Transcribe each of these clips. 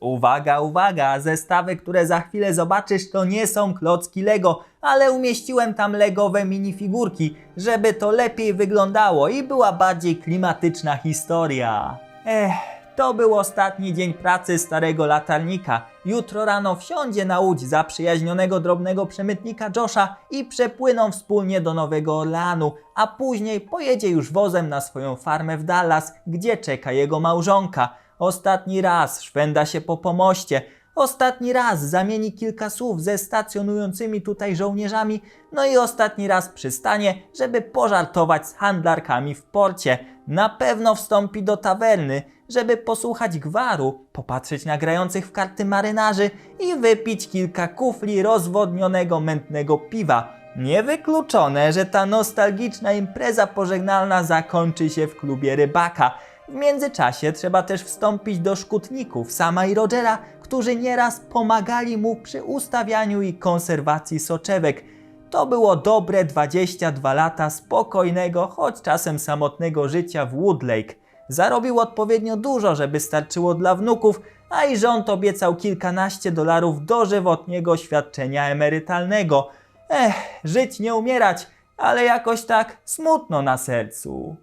Uwaga, uwaga, zestawy, które za chwilę zobaczysz, to nie są klocki Lego, ale umieściłem tam legowe minifigurki, żeby to lepiej wyglądało i była bardziej klimatyczna historia. Ech, to był ostatni dzień pracy starego latarnika. Jutro rano wsiądzie na łódź zaprzyjaźnionego drobnego przemytnika Josha i przepłyną wspólnie do Nowego Orleanu, a później pojedzie już wozem na swoją farmę w Dallas, gdzie czeka jego małżonka. Ostatni raz szwenda się po pomoście. Ostatni raz zamieni kilka słów ze stacjonującymi tutaj żołnierzami, no i ostatni raz przystanie, żeby pożartować z handlarkami w porcie. Na pewno wstąpi do tawerny, żeby posłuchać gwaru, popatrzeć na grających w karty marynarzy i wypić kilka kufli rozwodnionego mętnego piwa. Niewykluczone, że ta nostalgiczna impreza pożegnalna zakończy się w klubie rybaka. W międzyczasie trzeba też wstąpić do szkutników Sama i Rogera, którzy nieraz pomagali mu przy ustawianiu i konserwacji soczewek. To było dobre 22 lata spokojnego, choć czasem samotnego życia w Woodlake. Zarobił odpowiednio dużo, żeby starczyło dla wnuków, a i rząd obiecał kilkanaście dolarów dożywotniego świadczenia emerytalnego. Ech, żyć nie umierać, ale jakoś tak smutno na sercu.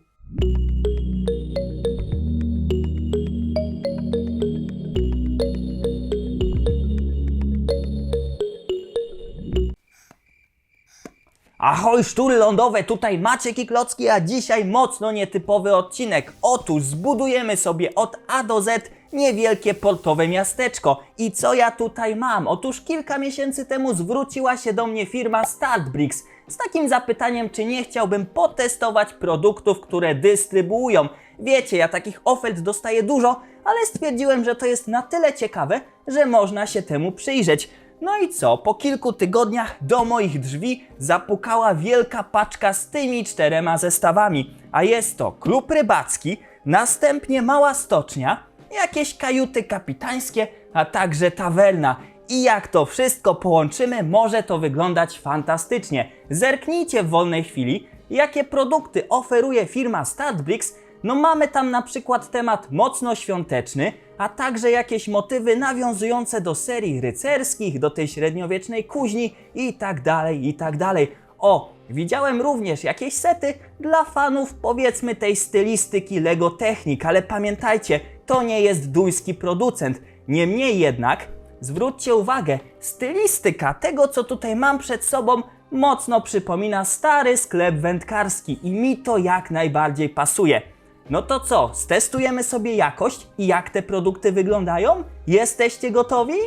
Ahoj, szczury lądowe, tutaj Maciek i Klocki, a dzisiaj mocno nietypowy odcinek. Otóż zbudujemy sobie od A do Z niewielkie portowe miasteczko. I co ja tutaj mam? Otóż kilka miesięcy temu zwróciła się do mnie firma Startbricks z takim zapytaniem, czy nie chciałbym potestować produktów, które dystrybuują. Wiecie, ja takich ofert dostaję dużo, ale stwierdziłem, że to jest na tyle ciekawe, że można się temu przyjrzeć. No i co? Po kilku tygodniach do moich drzwi zapukała wielka paczka z tymi czterema zestawami. A jest to klub rybacki, następnie mała stocznia, jakieś kajuty kapitańskie, a także tawerna. I jak to wszystko połączymy, może to wyglądać fantastycznie. Zerknijcie w wolnej chwili, jakie produkty oferuje firma Startbricks. No mamy tam na przykład temat mocno świąteczny, a także jakieś motywy nawiązujące do serii rycerskich, do tej średniowiecznej kuźni i tak dalej, i tak dalej. O, widziałem również jakieś sety dla fanów powiedzmy tej stylistyki Lego Technik, ale pamiętajcie, to nie jest duński producent. Niemniej jednak, zwróćcie uwagę, stylistyka tego, co tutaj mam przed sobą, mocno przypomina stary sklep wędkarski i mi to jak najbardziej pasuje. No to co, stestujemy sobie jakość i jak te produkty wyglądają? Jesteście gotowi?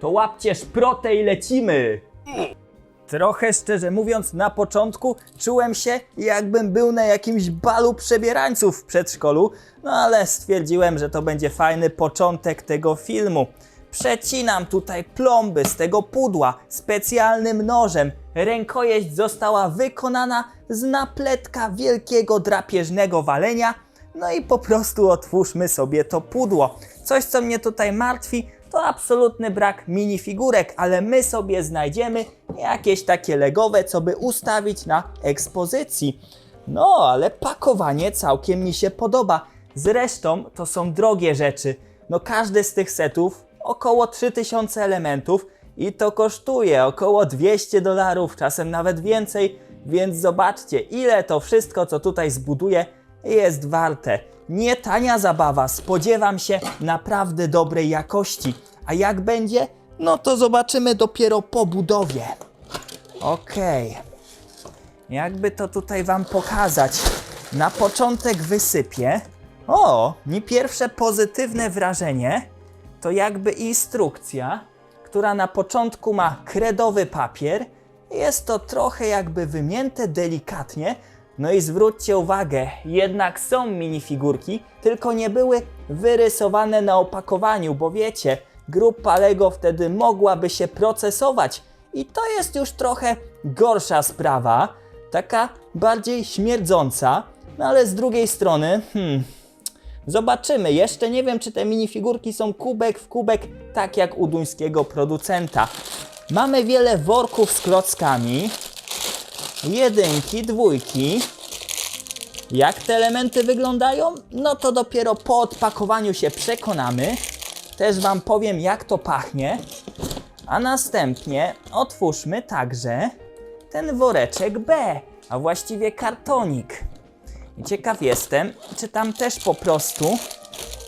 To łapcie szprotę i lecimy! Trochę szczerze mówiąc, na początku czułem się, jakbym był na jakimś balu przebierańców w przedszkolu, no ale stwierdziłem, że to będzie fajny początek tego filmu. Przecinam tutaj plomby z tego pudła specjalnym nożem. Rękojeść została wykonana z napletka wielkiego drapieżnego walenia. No i po prostu otwórzmy sobie to pudło. Coś, co mnie tutaj martwi, to absolutny brak minifigurek, ale my sobie znajdziemy jakieś takie legowe, co by ustawić na ekspozycji. No, ale pakowanie całkiem mi się podoba. Zresztą to są drogie rzeczy. No każdy z tych setów około 3000 elementów i to kosztuje około 200 dolarów, czasem nawet więcej, więc zobaczcie ile to wszystko, co tutaj zbuduję, jest warte. Nie tania zabawa, spodziewam się naprawdę dobrej jakości. A jak będzie? No to zobaczymy dopiero po budowie. Okej. Jakby to tutaj Wam pokazać? Na początek wysypię. O, mi pierwsze pozytywne wrażenie to jakby instrukcja, która na początku ma kredowy papier. Jest to trochę jakby wymięte delikatnie. No i zwróćcie uwagę, jednak są minifigurki, tylko nie były wyrysowane na opakowaniu, bo wiecie, grupa Lego wtedy mogłaby się procesować. I to jest już trochę gorsza sprawa, taka bardziej śmierdząca, no ale z drugiej strony, hmm, Zobaczymy. Jeszcze nie wiem, czy te minifigurki są kubek w kubek, tak jak u duńskiego producenta. Mamy wiele worków z klockami. Jedynki, dwójki. Jak te elementy wyglądają? No to dopiero po odpakowaniu się przekonamy. też Wam powiem, jak to pachnie. A następnie otwórzmy także ten woreczek B, a właściwie kartonik. Ciekaw jestem, czy tam też po prostu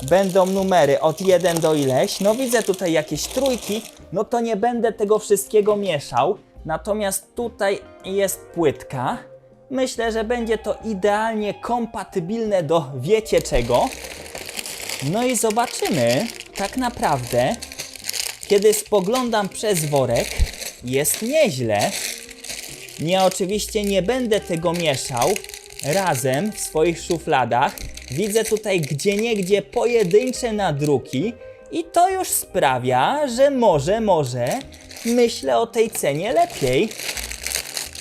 będą numery od 1 do ileś. No widzę tutaj jakieś trójki, no to nie będę tego wszystkiego mieszał. Natomiast tutaj jest płytka. Myślę, że będzie to idealnie kompatybilne do wiecie czego. No i zobaczymy, tak naprawdę, kiedy spoglądam przez worek, jest nieźle. Ja oczywiście nie będę tego mieszał razem w swoich szufladach. Widzę tutaj gdzieniegdzie pojedyncze nadruki i to już sprawia, że może, może myślę o tej cenie lepiej.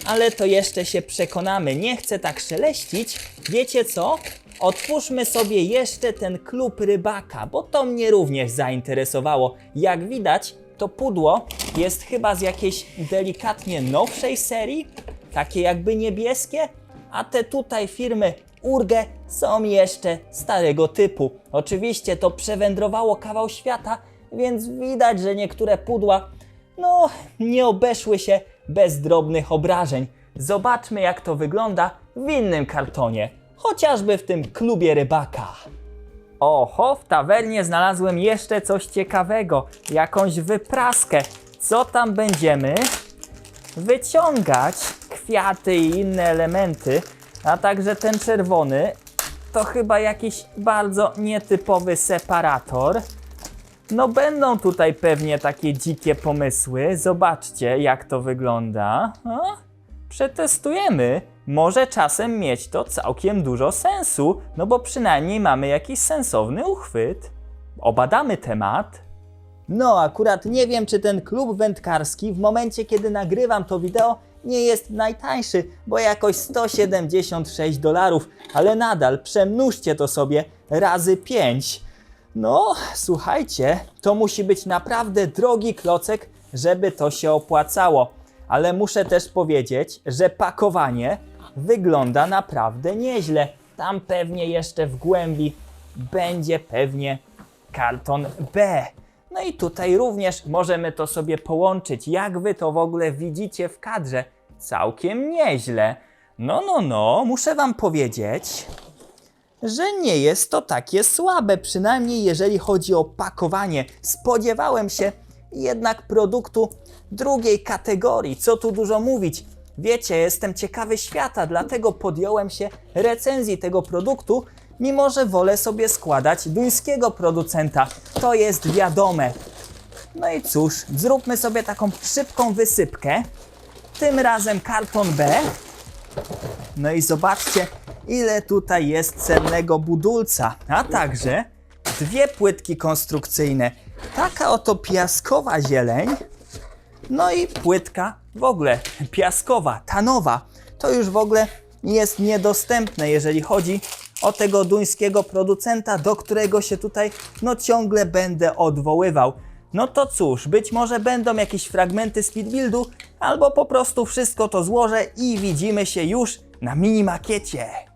Ale to jeszcze się przekonamy. Nie chcę tak szeleścić. Wiecie co? Otwórzmy sobie jeszcze ten klub rybaka, bo to mnie również zainteresowało. Jak widać, to pudło jest chyba z jakiejś delikatnie nowszej serii, takie jakby niebieskie, a te tutaj firmy Urge są jeszcze starego typu. Oczywiście to przewędrowało kawał świata, więc widać, że niektóre pudła no, nie obeszły się bez drobnych obrażeń. Zobaczmy, jak to wygląda w innym kartonie, chociażby w tym klubie rybaka. Oho, w tawernie znalazłem jeszcze coś ciekawego, jakąś wypraskę. Co tam będziemy? Wyciągać kwiaty i inne elementy, a także ten czerwony to chyba jakiś bardzo nietypowy separator. No będą tutaj pewnie takie dzikie pomysły. Zobaczcie jak to wygląda. Przetestujemy. Może czasem mieć to całkiem dużo sensu, no bo przynajmniej mamy jakiś sensowny uchwyt. Obadamy temat. No, akurat nie wiem, czy ten klub wędkarski w momencie, kiedy nagrywam to wideo, nie jest najtańszy, bo jakoś 176 dolarów, ale nadal przemnóżcie to sobie razy 5. No, słuchajcie, to musi być naprawdę drogi klocek, żeby to się opłacało. Ale muszę też powiedzieć, że pakowanie wygląda naprawdę nieźle. Tam pewnie jeszcze w głębi będzie pewnie karton B. No i tutaj również możemy to sobie połączyć. Jak wy to w ogóle widzicie w kadrze? Całkiem nieźle. No, no, no, muszę wam powiedzieć, że nie jest to takie słabe, przynajmniej jeżeli chodzi o pakowanie. Spodziewałem się jednak produktu drugiej kategorii. Co tu dużo mówić? Wiecie, jestem ciekawy świata, dlatego podjąłem się recenzji tego produktu, mimo że wolę sobie składać duńskiego producenta. To jest wiadome. No i cóż, zróbmy sobie taką szybką wysypkę. Tym razem karton B. No i zobaczcie, ile tutaj jest cennego budulca, a także dwie płytki konstrukcyjne. Taka oto piaskowa zieleń, no i płytka w ogóle piaskowa, ta nowa. To już w ogóle jest niedostępne, jeżeli chodzi o tego duńskiego producenta, do którego się tutaj no ciągle będę odwoływał. No to cóż, być może będą jakieś fragmenty speedbuildu, albo po prostu wszystko to złożę i widzimy się już na mini makiecie.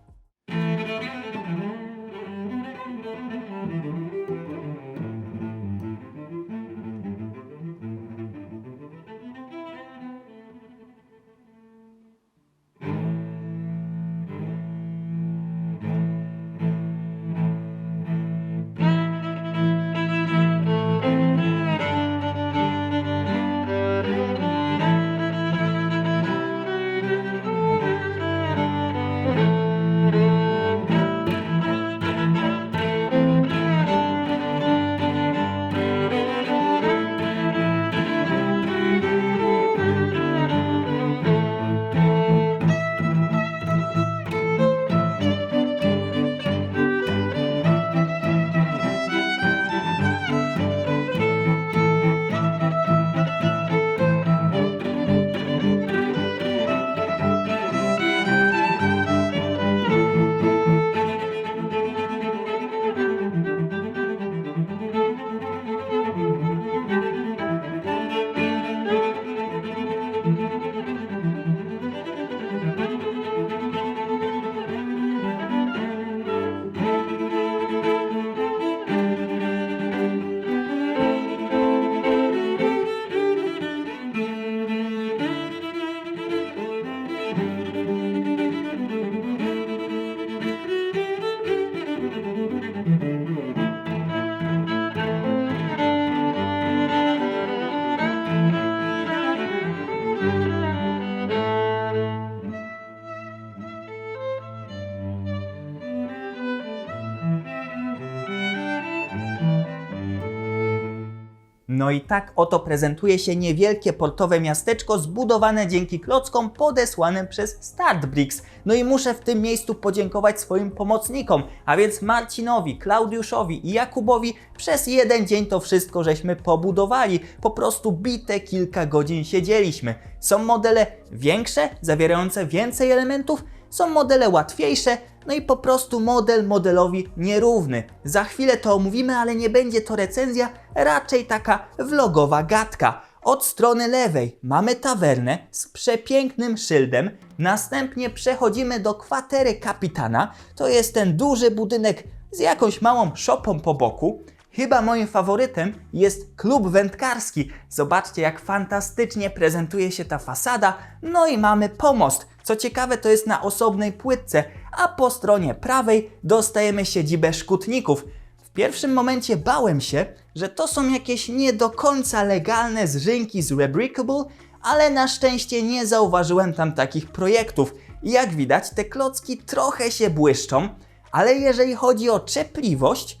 No i tak oto prezentuje się niewielkie portowe miasteczko zbudowane dzięki klockom podesłanym przez Startbricks. No i muszę w tym miejscu podziękować swoim pomocnikom, a więc Marcinowi, Klaudiuszowi i Jakubowi przez jeden dzień to wszystko żeśmy pobudowali. Po prostu bite kilka godzin siedzieliśmy. Są modele większe, zawierające więcej elementów, są modele łatwiejsze, no i po prostu model modelowi nierówny. Za chwilę to omówimy, ale nie będzie to recenzja, raczej taka vlogowa gadka. Od strony lewej mamy tawernę z przepięknym szyldem, następnie przechodzimy do kwatery kapitana. To jest ten duży budynek z jakąś małą szopą po boku. Chyba moim faworytem jest klub wędkarski. Zobaczcie, jak fantastycznie prezentuje się ta fasada. No i mamy pomost. Co ciekawe, to jest na osobnej płytce, a po stronie prawej dostajemy siedzibę szkutników. W pierwszym momencie bałem się, że to są jakieś nie do końca legalne zrzynki z Rebrickable, ale na szczęście nie zauważyłem tam takich projektów. I jak widać, te klocki trochę się błyszczą, ale jeżeli chodzi o czepliwość,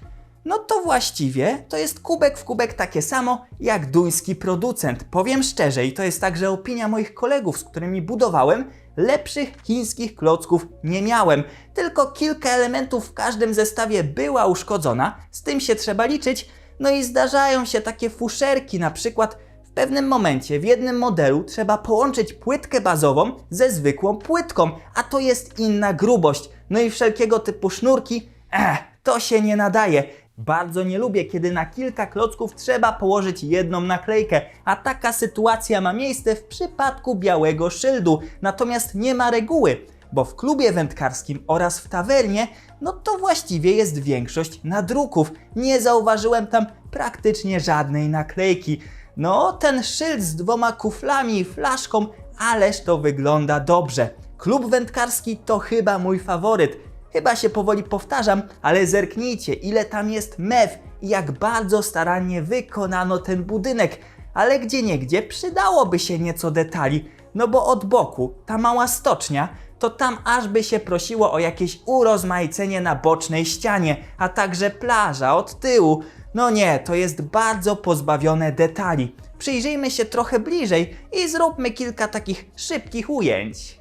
no to właściwie to jest kubek w kubek takie samo jak duński producent. Powiem szczerze, i to jest także opinia moich kolegów, z którymi budowałem, lepszych chińskich klocków nie miałem. Tylko kilka elementów w każdym zestawie była uszkodzona, z tym się trzeba liczyć. No i zdarzają się takie fuszerki, na przykład w pewnym momencie w jednym modelu trzeba połączyć płytkę bazową ze zwykłą płytką, a to jest inna grubość. No i wszelkiego typu sznurki, eh, to się nie nadaje. Bardzo nie lubię, kiedy na kilka klocków trzeba położyć jedną naklejkę, a taka sytuacja ma miejsce w przypadku białego szyldu. Natomiast nie ma reguły, bo w klubie wędkarskim oraz w tawernie, no to właściwie jest większość nadruków. Nie zauważyłem tam praktycznie żadnej naklejki. No, ten szyld z dwoma kuflami i flaszką, ależ to wygląda dobrze. Klub wędkarski to chyba mój faworyt. Chyba się powoli powtarzam, ale zerknijcie, ile tam jest mew i jak bardzo starannie wykonano ten budynek. Ale gdzie niegdzie przydałoby się nieco detali, no bo od boku ta mała stocznia, to tam aż by się prosiło o jakieś urozmaicenie na bocznej ścianie, a także plaża od tyłu. No nie, to jest bardzo pozbawione detali. Przyjrzyjmy się trochę bliżej i zróbmy kilka takich szybkich ujęć.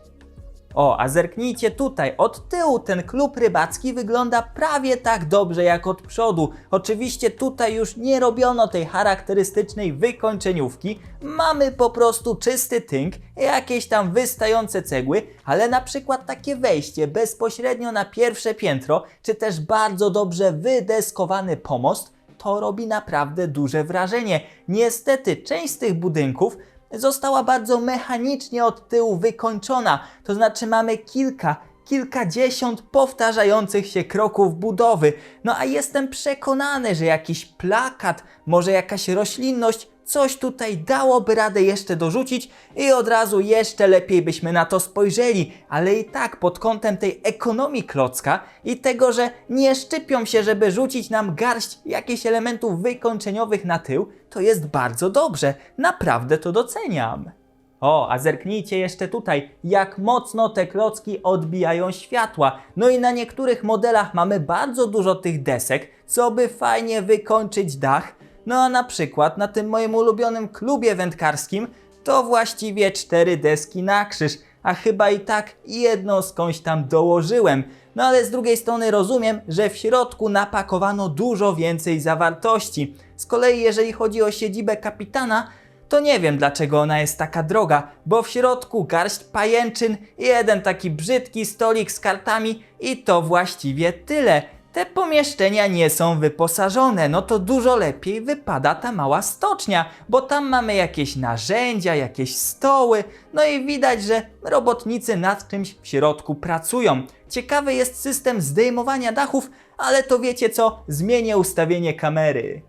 O, a zerknijcie tutaj, od tyłu ten klub rybacki wygląda prawie tak dobrze jak od przodu. Oczywiście tutaj już nie robiono tej charakterystycznej wykończeniówki, mamy po prostu czysty tynk, jakieś tam wystające cegły, ale na przykład takie wejście bezpośrednio na pierwsze piętro, czy też bardzo dobrze wydeskowany pomost, to robi naprawdę duże wrażenie. Niestety, część z tych budynków została bardzo mechanicznie od tyłu wykończona, to znaczy mamy kilka, kilkadziesiąt powtarzających się kroków budowy. No a jestem przekonany, że jakiś plakat, może jakaś roślinność, coś tutaj dałoby radę jeszcze dorzucić i od razu jeszcze lepiej byśmy na to spojrzeli, ale i tak pod kątem tej ekonomii klocka i tego, że nie szczypią się, żeby rzucić nam garść jakichś elementów wykończeniowych na tył, to jest bardzo dobrze. Naprawdę to doceniam. O, a zerknijcie jeszcze tutaj, jak mocno te klocki odbijają światła. No i na niektórych modelach mamy bardzo dużo tych desek, co by fajnie wykończyć dach. No a na przykład na tym moim ulubionym klubie wędkarskim to właściwie cztery deski na krzyż, a chyba i tak jedną skądś tam dołożyłem. No ale z drugiej strony rozumiem, że w środku napakowano dużo więcej zawartości. Z kolei jeżeli chodzi o siedzibę kapitana, to nie wiem dlaczego ona jest taka droga, bo w środku garść pajęczyn, jeden taki brzydki stolik z kartami i to właściwie tyle. Te pomieszczenia nie są wyposażone, no to dużo lepiej wypada ta mała stocznia, bo tam mamy jakieś narzędzia, jakieś stoły, no i widać, że robotnicy nad czymś w środku pracują. Ciekawy jest system zdejmowania dachów, ale to wiecie co, zmienię ustawienie kamery.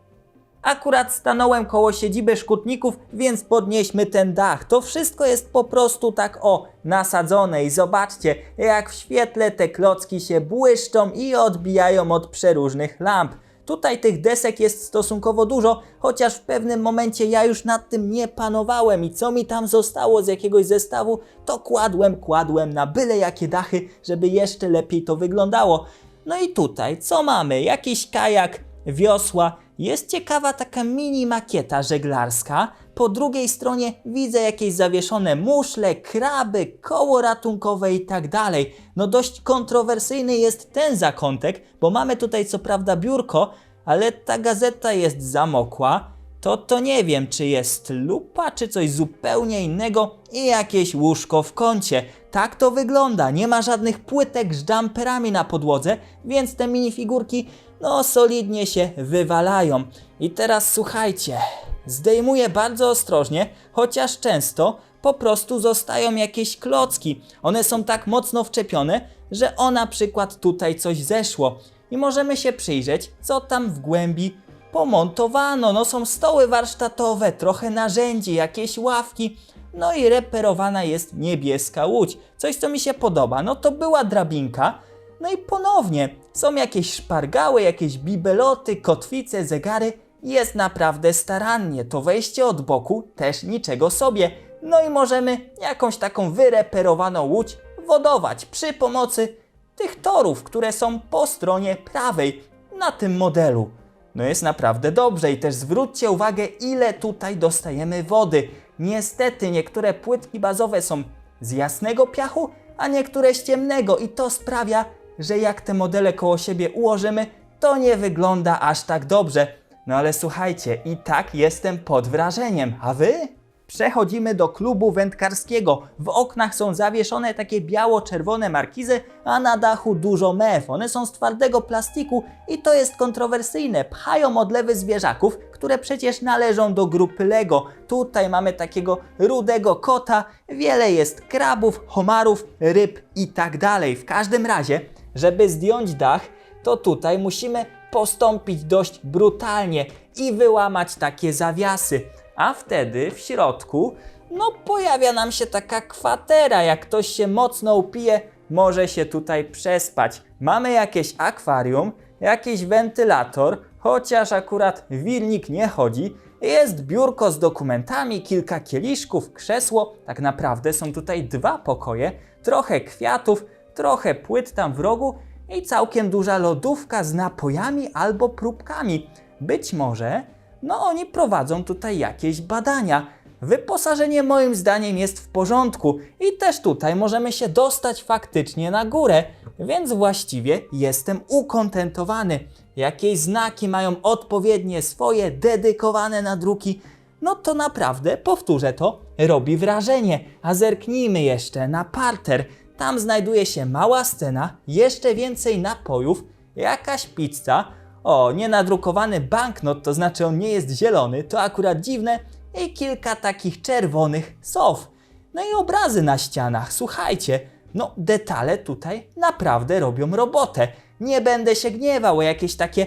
Akurat stanąłem koło siedziby szkutników, więc podnieśmy ten dach. To wszystko jest po prostu tak o nasadzone i zobaczcie, jak w świetle te klocki się błyszczą i odbijają od przeróżnych lamp. Tutaj tych desek jest stosunkowo dużo, chociaż w pewnym momencie ja już nad tym nie panowałem i co mi tam zostało z jakiegoś zestawu, to kładłem, kładłem na byle jakie dachy, żeby jeszcze lepiej to wyglądało. No i tutaj, co mamy? Jakiś kajak, wiosła, jest ciekawa taka mini makieta żeglarska. Po drugiej stronie widzę jakieś zawieszone muszle, kraby, koło ratunkowe i tak dalej. No dość kontrowersyjny jest ten zakątek, bo mamy tutaj co prawda biurko, ale ta gazeta jest zamokła. To to nie wiem, czy jest lupa, czy coś zupełnie innego i jakieś łóżko w kącie. Tak to wygląda, nie ma żadnych płytek z jumperami na podłodze, więc te minifigurki no solidnie się wywalają. I teraz słuchajcie, zdejmuję bardzo ostrożnie, chociaż często po prostu zostają jakieś klocki. One są tak mocno wczepione, że o na przykład tutaj coś zeszło. I możemy się przyjrzeć, co tam w głębi pomontowano. No są stoły warsztatowe, trochę narzędzi, jakieś ławki. No i reperowana jest niebieska łódź. Coś, co mi się podoba. No to była drabinka. No i ponownie są jakieś szpargały, jakieś bibeloty, kotwice, zegary. Jest naprawdę starannie. To wejście od boku też niczego sobie. No i możemy jakąś taką wyreperowaną łódź wodować przy pomocy tych torów, które są po stronie prawej na tym modelu. No jest naprawdę dobrze i też zwróćcie uwagę, ile tutaj dostajemy wody. Niestety niektóre płytki bazowe są z jasnego piachu, a niektóre z ciemnego i to sprawia, że jak te modele koło siebie ułożymy, to nie wygląda aż tak dobrze. No ale słuchajcie, i tak jestem pod wrażeniem, a wy? Przechodzimy do klubu wędkarskiego. W oknach są zawieszone takie biało-czerwone markizy, a na dachu dużo mew. One są z twardego plastiku i to jest kontrowersyjne. Pchają odlewy zwierzaków, które przecież należą do grupy Lego. Tutaj mamy takiego rudego kota, wiele jest krabów, homarów, ryb i tak dalej. W każdym razie, żeby zdjąć dach, to tutaj musimy postąpić dość brutalnie i wyłamać takie zawiasy. A wtedy w środku, no pojawia nam się taka kwatera. Jak ktoś się mocno upije, może się tutaj przespać. Mamy jakieś akwarium, jakiś wentylator, chociaż akurat wilnik nie chodzi. Jest biurko z dokumentami, kilka kieliszków, krzesło. Tak naprawdę są tutaj dwa pokoje, trochę kwiatów, trochę płyt tam w rogu i całkiem duża lodówka z napojami albo próbkami. Być może, no oni prowadzą tutaj jakieś badania. Wyposażenie moim zdaniem jest w porządku i też tutaj możemy się dostać faktycznie na górę, więc właściwie jestem ukontentowany. Jakieś znaki mają odpowiednie swoje, dedykowane na druki, no to naprawdę, powtórzę to, robi wrażenie. A zerknijmy jeszcze na parter. Tam znajduje się mała scena, jeszcze więcej napojów, jakaś pizza. O, nienadrukowany banknot, to znaczy on nie jest zielony, to akurat dziwne. I kilka takich czerwonych sow. No i obrazy na ścianach. Słuchajcie, no detale tutaj naprawdę robią robotę. Nie będę się gniewał o jakieś takie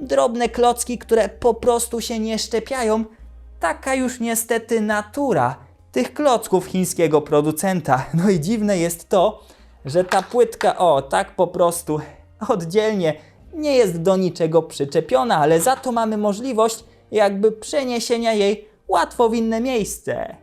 drobne klocki, które po prostu się nie szczepiają. Taka już niestety natura tych klocków chińskiego producenta. No i dziwne jest to, że ta płytka, o tak po prostu oddzielnie nie jest do niczego przyczepiona, ale za to mamy możliwość jakby przeniesienia jej łatwo w inne miejsce.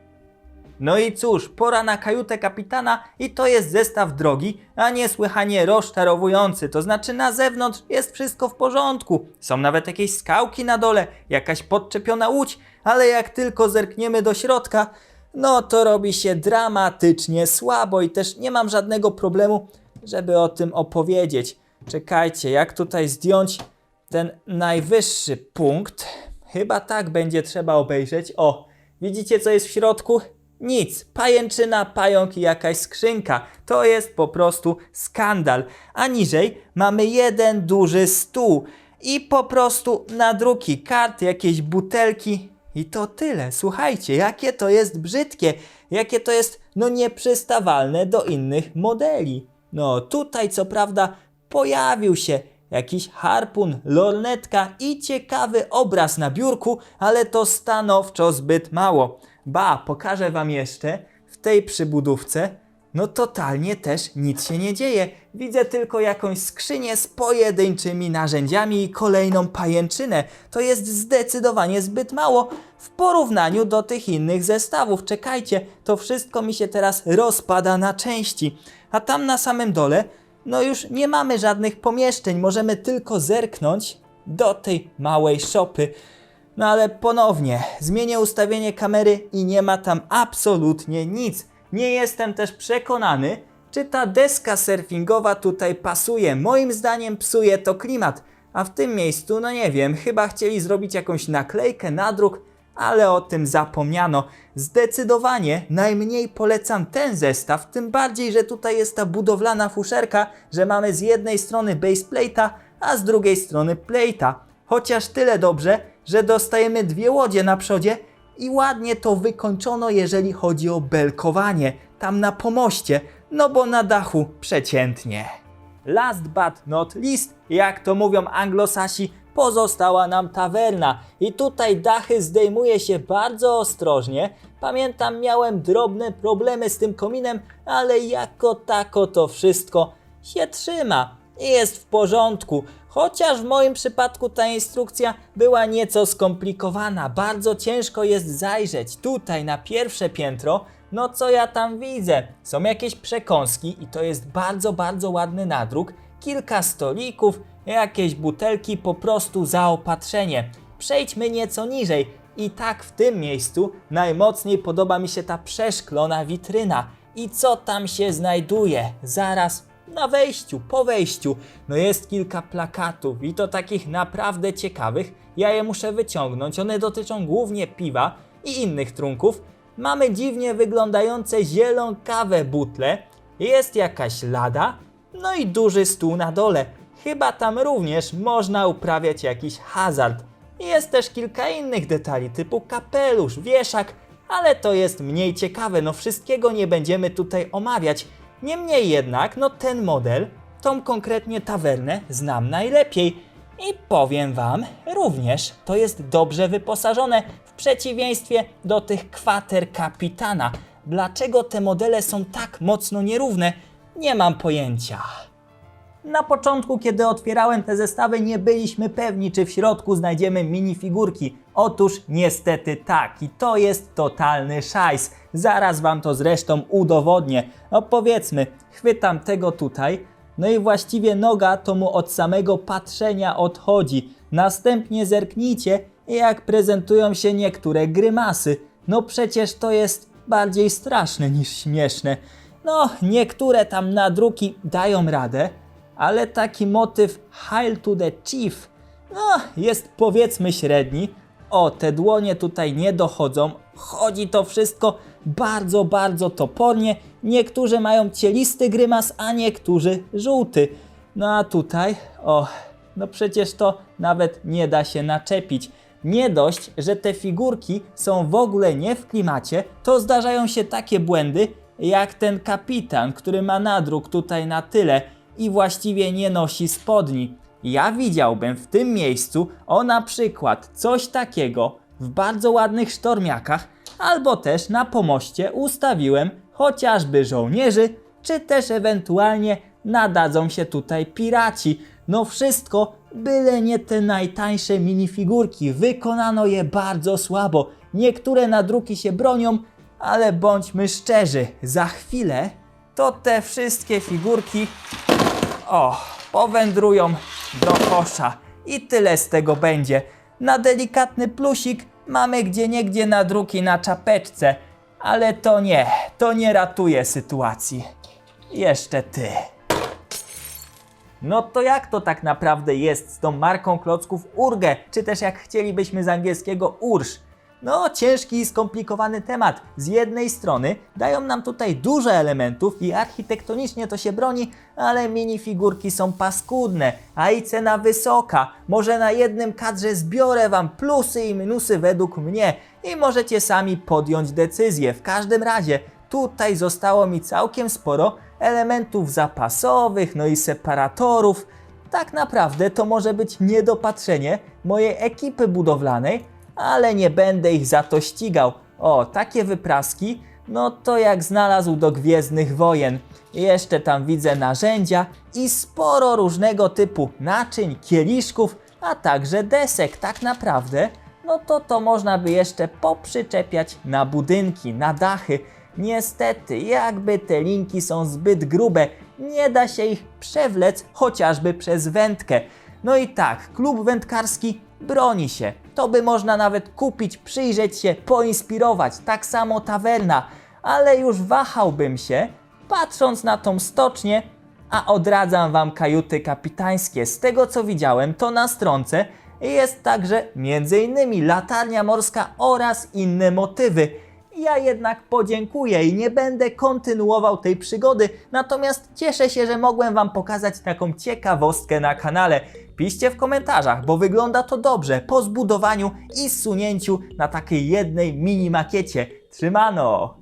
No i cóż, pora na kajutę kapitana i to jest zestaw drogi, a niesłychanie rozczarowujący. To znaczy na zewnątrz jest wszystko w porządku. Są nawet jakieś skałki na dole, jakaś podczepiona łódź, ale jak tylko zerkniemy do środka, no to robi się dramatycznie słabo i też nie mam żadnego problemu, żeby o tym opowiedzieć. Czekajcie, jak tutaj zdjąć ten najwyższy punkt? Chyba tak będzie trzeba obejrzeć. O, widzicie co jest w środku? Nic. Pajęczyna, pająk i jakaś skrzynka. To jest po prostu skandal. A niżej mamy jeden duży stół i po prostu nadruki kart, jakieś butelki i to tyle. Słuchajcie, jakie to jest brzydkie, jakie to jest no nieprzystawalne do innych modeli. No tutaj co prawda pojawił się jakiś harpun, lornetka i ciekawy obraz na biurku, ale to stanowczo zbyt mało. Ba, pokażę wam jeszcze w tej przybudówce. No totalnie też nic się nie dzieje. Widzę tylko jakąś skrzynię z pojedynczymi narzędziami i kolejną pajęczynę. To jest zdecydowanie zbyt mało w porównaniu do tych innych zestawów. Czekajcie, to wszystko mi się teraz rozpada na części. A tam na samym dole, no już nie mamy żadnych pomieszczeń, możemy tylko zerknąć do tej małej szopy. No ale ponownie, zmienię ustawienie kamery i nie ma tam absolutnie nic. Nie jestem też przekonany, czy ta deska surfingowa tutaj pasuje. Moim zdaniem psuje to klimat. A w tym miejscu, no nie wiem, chyba chcieli zrobić jakąś naklejkę, nadruk, ale o tym zapomniano. Zdecydowanie najmniej polecam ten zestaw, tym bardziej, że tutaj jest ta budowlana fuszerka, że mamy z jednej strony baseplate'a, a z drugiej strony plate'a. Chociaż tyle dobrze, że dostajemy dwie łodzie na przodzie i ładnie to wykończono, jeżeli chodzi o belkowanie, tam na pomoście, no bo na dachu przeciętnie. Last but not least, jak to mówią anglosasi, pozostała nam tawerna. I tutaj dachy zdejmuje się bardzo ostrożnie. Pamiętam, miałem drobne problemy z tym kominem, ale jako tako to wszystko się trzyma i jest w porządku. Chociaż w moim przypadku ta instrukcja była nieco skomplikowana. Bardzo ciężko jest zajrzeć tutaj na pierwsze piętro. No co ja tam widzę? Są jakieś przekąski i to jest bardzo, bardzo ładny nadruk. Kilka stolików, jakieś butelki, po prostu zaopatrzenie. Przejdźmy nieco niżej. I tak w tym miejscu najmocniej podoba mi się ta przeszklona witryna. I co tam się znajduje? Zaraz na wejściu, po wejściu, no jest kilka plakatów i to takich naprawdę ciekawych. Ja je muszę wyciągnąć. One dotyczą głównie piwa i innych trunków. Mamy dziwnie wyglądające zielonkawe butle. Jest jakaś lada, no i duży stół na dole. Chyba tam również można uprawiać jakiś hazard. Jest też kilka innych detali typu kapelusz, wieszak, ale to jest mniej ciekawe, no wszystkiego nie będziemy tutaj omawiać. Niemniej jednak, no ten model, tą konkretnie tawernę znam najlepiej. I powiem Wam, również to jest dobrze wyposażone w przeciwieństwie do tych kwater kapitana. Dlaczego te modele są tak mocno nierówne? Nie mam pojęcia. Na początku, kiedy otwierałem te zestawy, nie byliśmy pewni, czy w środku znajdziemy minifigurki. Otóż niestety tak i to jest totalny szajs. Zaraz Wam to zresztą udowodnię. No powiedzmy, chwytam tego tutaj, no i właściwie noga to mu od samego patrzenia odchodzi. Następnie zerknijcie, jak prezentują się niektóre grymasy. No przecież to jest bardziej straszne niż śmieszne. No, niektóre tam nadruki dają radę, ale taki motyw Hail to the Chief, no, jest powiedzmy średni. O, te dłonie tutaj nie dochodzą. Chodzi to wszystko bardzo, bardzo topornie. Niektórzy mają cielisty grymas, a niektórzy żółty. No a tutaj, o, no przecież to nawet nie da się naczepić. Nie dość, że te figurki są w ogóle nie w klimacie, to zdarzają się takie błędy, jak ten kapitan, który ma nadruk tutaj na tyle i właściwie nie nosi spodni. Ja widziałbym w tym miejscu o na przykład coś takiego w bardzo ładnych sztormiakach, albo też na pomoście ustawiłem chociażby żołnierzy, czy też ewentualnie nadadzą się tutaj piraci. No wszystko, byle nie te najtańsze minifigurki. Wykonano je bardzo słabo. Niektóre nadruki się bronią, ale bądźmy szczerzy, za chwilę to te wszystkie figurki o, powędrują do kosza i tyle z tego będzie. Na delikatny plusik mamy gdzieniegdzie nadruki na czapeczce, ale to nie, to nie ratuje sytuacji. Jeszcze ty. No to jak to tak naprawdę jest z tą marką klocków Urge, czy też jak chcielibyśmy z angielskiego Ursz? No, ciężki i skomplikowany temat. Z jednej strony dają nam tutaj dużo elementów i architektonicznie to się broni, ale minifigurki są paskudne, a i cena wysoka. Może na jednym kadrze zbiorę Wam plusy i minusy według mnie i możecie sami podjąć decyzję. W każdym razie tutaj zostało mi całkiem sporo elementów zapasowych, no i separatorów. Tak naprawdę to może być niedopatrzenie mojej ekipy budowlanej, ale nie będę ich za to ścigał. O, takie wypraski, no to jak znalazł do Gwiezdnych Wojen. Jeszcze tam widzę narzędzia i sporo różnego typu naczyń, kieliszków, a także desek. Tak naprawdę, no to to można by jeszcze poprzyczepiać na budynki, na dachy. Niestety, jakby te linki są zbyt grube, nie da się ich przewlec chociażby przez wędkę. No i tak, klub wędkarski broni się. To by można nawet kupić, przyjrzeć się, poinspirować. Tak samo tawerna. Ale już wahałbym się, patrząc na tą stocznię, a odradzam wam kajuty kapitańskie. Z tego co widziałem, to na stronce jest także m.in. latarnia morska oraz inne motywy. Ja jednak podziękuję i nie będę kontynuował tej przygody, natomiast cieszę się, że mogłem Wam pokazać taką ciekawostkę na kanale. Piszcie w komentarzach, bo wygląda to dobrze po zbudowaniu i zsunięciu na takiej jednej mini makiecie. Trzymano!